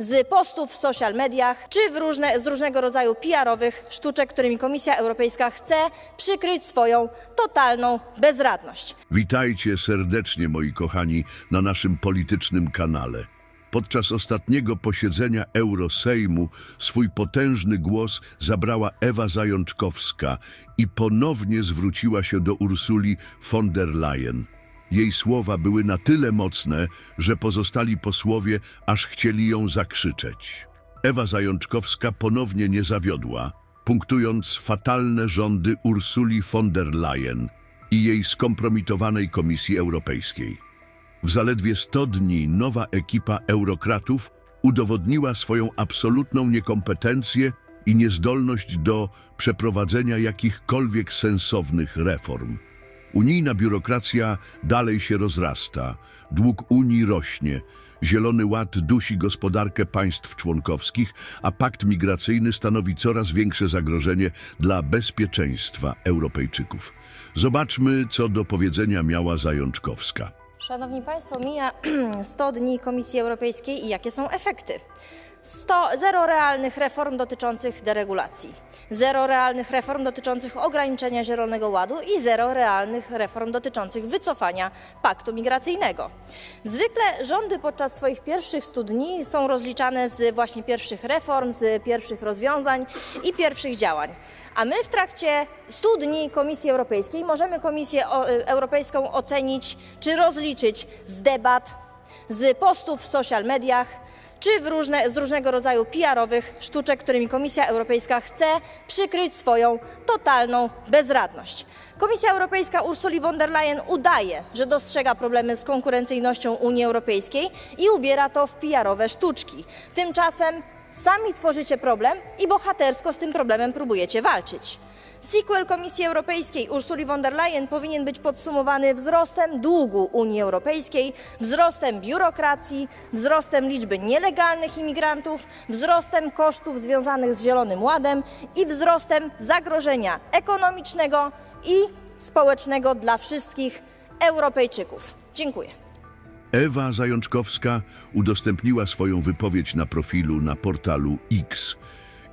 z postów w social mediach czy różne, z różnego rodzaju PR-owych sztuczek, którymi Komisja Europejska chce przykryć swoją totalną bezradność. Witajcie serdecznie, moi kochani, na naszym politycznym kanale. Podczas ostatniego posiedzenia Eurosejmu swój potężny głos zabrała Ewa Zajączkowska i ponownie zwróciła się do Ursuli von der Leyen. Jej słowa były na tyle mocne, że pozostali posłowie aż chcieli ją zakrzyczeć. Ewa Zajączkowska ponownie nie zawiodła, punktując fatalne rządy Ursuli von der Leyen i jej skompromitowanej Komisji Europejskiej. W zaledwie 100 dni nowa ekipa eurokratów udowodniła swoją absolutną niekompetencję i niezdolność do przeprowadzenia jakichkolwiek sensownych reform. Unijna biurokracja dalej się rozrasta, dług Unii rośnie, Zielony Ład dusi gospodarkę państw członkowskich, a pakt migracyjny stanowi coraz większe zagrożenie dla bezpieczeństwa Europejczyków. Zobaczmy, co do powiedzenia miała Zajączkowska. Szanowni Państwo, mija 100 dni Komisji Europejskiej i jakie są efekty? 100, zero realnych reform dotyczących deregulacji, zero realnych reform dotyczących ograniczenia Zielonego Ładu i zero realnych reform dotyczących wycofania paktu migracyjnego. Zwykle rządy podczas swoich pierwszych 100 dni są rozliczane z właśnie pierwszych reform, z pierwszych rozwiązań i pierwszych działań. A my w trakcie 100 dni Komisji Europejskiej możemy Komisję Europejską ocenić czy rozliczyć z debat, z postów w social mediach czy różne, z różnego rodzaju PR-owych sztuczek, którymi Komisja Europejska chce przykryć swoją totalną bezradność. Komisja Europejska Ursuli von der Leyen udaje, że dostrzega problemy z konkurencyjnością Unii Europejskiej i ubiera to w PR-owe sztuczki. Tymczasem sami tworzycie problem i bohatersko z tym problemem próbujecie walczyć. Sequel Komisji Europejskiej Ursuli von der Leyen powinien być podsumowany wzrostem długu Unii Europejskiej, wzrostem biurokracji, wzrostem liczby nielegalnych imigrantów, wzrostem kosztów związanych z Zielonym Ładem i wzrostem zagrożenia ekonomicznego i społecznego dla wszystkich Europejczyków. Dziękuję. Ewa Zajączkowska udostępniła swoją wypowiedź na profilu na portalu X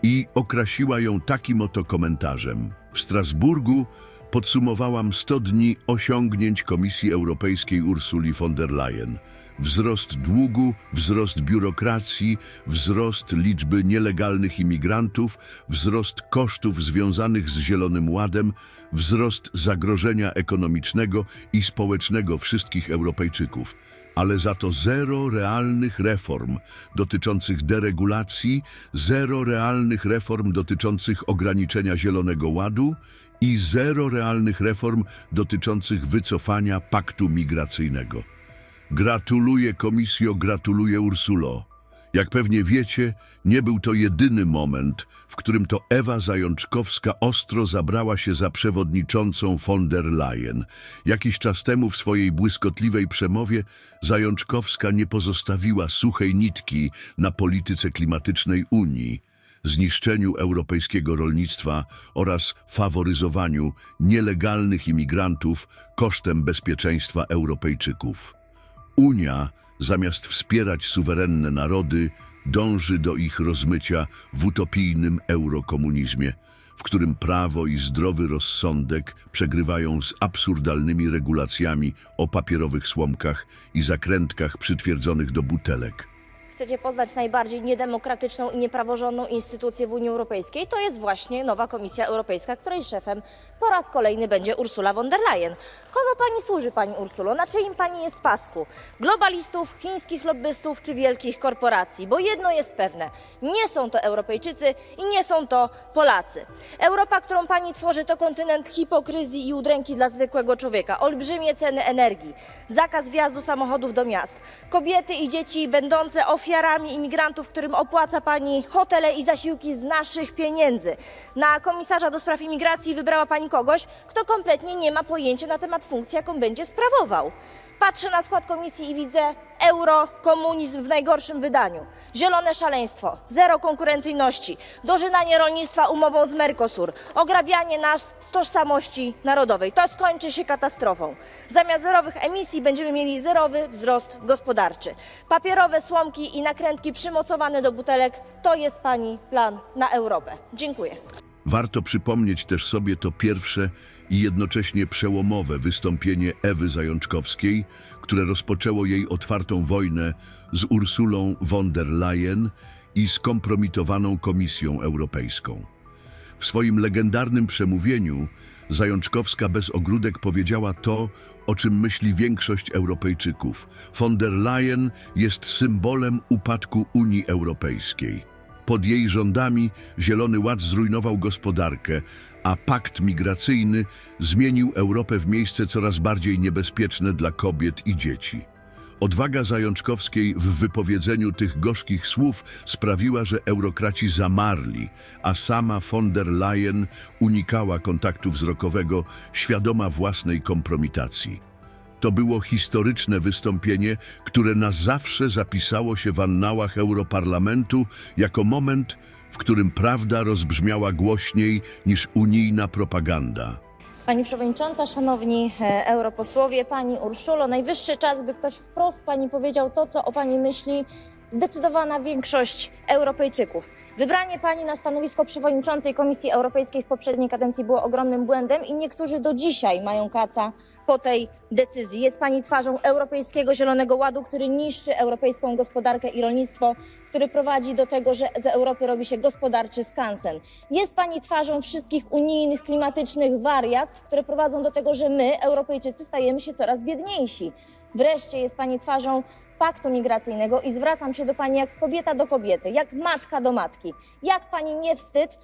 i okrasiła ją takim oto komentarzem. W Strasburgu podsumowałam 100 dni osiągnięć Komisji Europejskiej Ursuli von der Leyen. Wzrost długu, wzrost biurokracji, wzrost liczby nielegalnych imigrantów, wzrost kosztów związanych z Zielonym Ładem, wzrost zagrożenia ekonomicznego i społecznego wszystkich Europejczyków ale za to zero realnych reform dotyczących deregulacji, zero realnych reform dotyczących ograniczenia Zielonego Ładu i zero realnych reform dotyczących wycofania paktu migracyjnego. Gratuluję Komisjo, gratuluję Ursulo. Jak pewnie wiecie, nie był to jedyny moment, w którym to Ewa Zajączkowska ostro zabrała się za przewodniczącą von der Leyen. Jakiś czas temu w swojej błyskotliwej przemowie Zajączkowska nie pozostawiła suchej nitki na polityce klimatycznej Unii, zniszczeniu europejskiego rolnictwa oraz faworyzowaniu nielegalnych imigrantów kosztem bezpieczeństwa Europejczyków. Unia, zamiast wspierać suwerenne narody, dąży do ich rozmycia w utopijnym eurokomunizmie, w którym prawo i zdrowy rozsądek przegrywają z absurdalnymi regulacjami o papierowych słomkach i zakrętkach przytwierdzonych do butelek. Chcecie poznać najbardziej niedemokratyczną i niepraworządną instytucję w Unii Europejskiej? To jest właśnie nowa Komisja Europejska, której szefem po raz kolejny będzie Ursula von der Leyen. Komu pani służy, pani Ursulo? Na czyim pani jest pasku? Globalistów, chińskich lobbystów czy wielkich korporacji? Bo jedno jest pewne: nie są to Europejczycy i nie są to Polacy. Europa, którą pani tworzy, to kontynent hipokryzji i udręki dla zwykłego człowieka. Olbrzymie ceny energii, zakaz wjazdu samochodów do miast, kobiety i dzieci będące ofiarami imigrantów, którym opłaca pani hotele i zasiłki z naszych pieniędzy. Na komisarza do spraw imigracji wybrała pani kogoś, kto kompletnie nie ma pojęcia na temat funkcji, jaką będzie sprawował. Patrzę na skład komisji i widzę euro, komunizm w najgorszym wydaniu, zielone szaleństwo, zero konkurencyjności, dożynanie rolnictwa umową z Mercosur, ograbianie nas z tożsamości narodowej. To skończy się katastrofą. Zamiast zerowych emisji będziemy mieli zerowy wzrost gospodarczy. Papierowe słomki i nakrętki przymocowane do butelek to jest pani plan na Europę. Dziękuję. Warto przypomnieć też sobie to pierwsze i jednocześnie przełomowe wystąpienie Ewy Zajączkowskiej, które rozpoczęło jej otwartą wojnę z Ursulą von der Leyen i skompromitowaną Komisją Europejską. W swoim legendarnym przemówieniu Zajączkowska bez ogródek powiedziała to, o czym myśli większość Europejczyków. Von der Leyen jest symbolem upadku Unii Europejskiej. Pod jej rządami Zielony Ład zrujnował gospodarkę, a pakt migracyjny zmienił Europę w miejsce coraz bardziej niebezpieczne dla kobiet i dzieci. Odwaga Zajączkowskiej w wypowiedzeniu tych gorzkich słów sprawiła, że eurokraci zamarli, a sama von der Leyen unikała kontaktu wzrokowego, świadoma własnej kompromitacji. To było historyczne wystąpienie, które na zawsze zapisało się w annałach Europarlamentu jako moment, w którym prawda rozbrzmiała głośniej niż unijna propaganda. Pani Przewodnicząca, Szanowni e, Europosłowie, Pani Urszulo, najwyższy czas, by ktoś wprost Pani powiedział to, co o Pani myśli zdecydowana większość Europejczyków. Wybranie Pani na stanowisko przewodniczącej Komisji Europejskiej w poprzedniej kadencji było ogromnym błędem i niektórzy do dzisiaj mają kaca po tej decyzji. Jest Pani twarzą Europejskiego Zielonego Ładu, który niszczy europejską gospodarkę i rolnictwo, który prowadzi do tego, że z Europy robi się gospodarczy skansen. Jest Pani twarzą wszystkich unijnych klimatycznych wariactw, które prowadzą do tego, że my, Europejczycy, stajemy się coraz biedniejsi. Wreszcie jest Pani twarzą paktu migracyjnego i zwracam się do Pani jak kobieta do kobiety, jak matka do matki. Jak Pani nie wstyd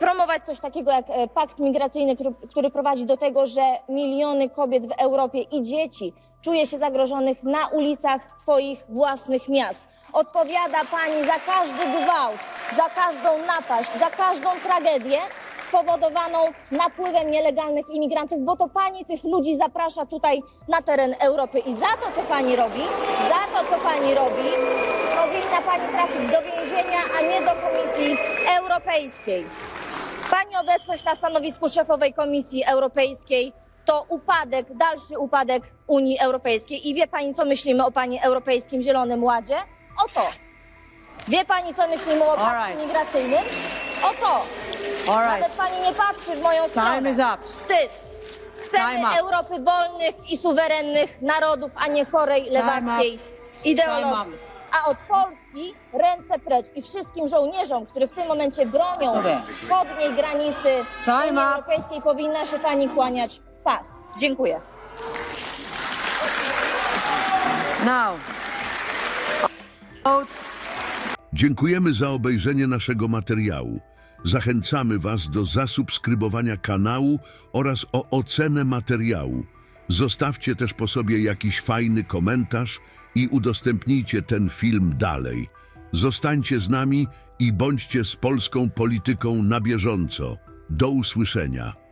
promować coś takiego jak e, pakt migracyjny, który, który prowadzi do tego, że miliony kobiet w Europie i dzieci czuje się zagrożonych na ulicach swoich własnych miast. Odpowiada Pani za każdy gwałt, za każdą napaść, za każdą tragedię spowodowaną napływem nielegalnych imigrantów, bo to Pani tych ludzi zaprasza tutaj na teren Europy i za to, co Pani robi, za to, co Pani robi, powinna Pani trafić do więzienia, a nie do Komisji Europejskiej. Pani obecność na stanowisku szefowej Komisji Europejskiej to upadek, dalszy upadek Unii Europejskiej. I wie Pani, co myślimy o Pani Europejskim Zielonym Ładzie? Oto. Wie Pani, co myślimy o pakcie Alright. migracyjnym? Oto. All Nawet right. Pani nie patrzy w moją stronę. Time is up. Wstyd. Chcemy Time up. Europy wolnych i suwerennych narodów, a nie chorej, lewackiej ideologii. A od Polski ręce precz i wszystkim żołnierzom, którzy w tym momencie bronią wschodniej granicy Time Unii up. Europejskiej, powinna się Pani kłaniać w pas. Dziękuję. Now. Dziękujemy za obejrzenie naszego materiału. Zachęcamy Was do zasubskrybowania kanału oraz o ocenę materiału. Zostawcie też po sobie jakiś fajny komentarz i udostępnijcie ten film dalej. Zostańcie z nami i bądźcie z polską polityką na bieżąco. Do usłyszenia.